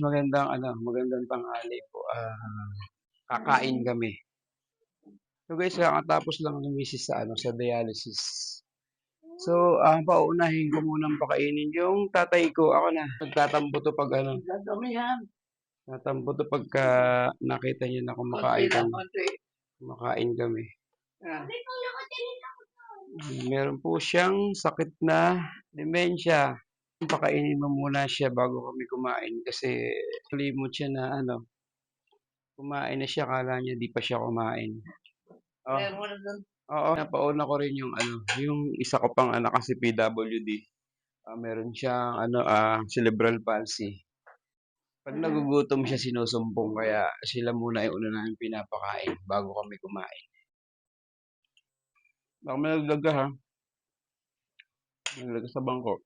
Magandang ano, magandang tanghali po, ah, kakain kami. So guys, kakatapos lang ni misis sa ano, sa dialysis. So, ang pauunahin ko munang pakainin yung tatay ko, ako na. Nagtatampo 'to 'pag ano Dadamihan. Tatampo 'to pagka nakita niya na kumakain kami kumakain kami. Ah. Meron po siyang sakit na dementia. Pakainin mo muna siya bago kami kumain kasi nalimot siya na ano, kumain na siya akala niya 'di pa siya kumain. Oh, oo, napauna ko rin yung ano, yung isa ko pang anak kasi PWD. Ah, meron siyang ano, ah, cerebral palsy. 'Pag nagugutom siya sinusumpong kaya sila muna yung una naming pinapakain bago kami kumain. Baka may nagdaga ha. May nagdaga sa bangko.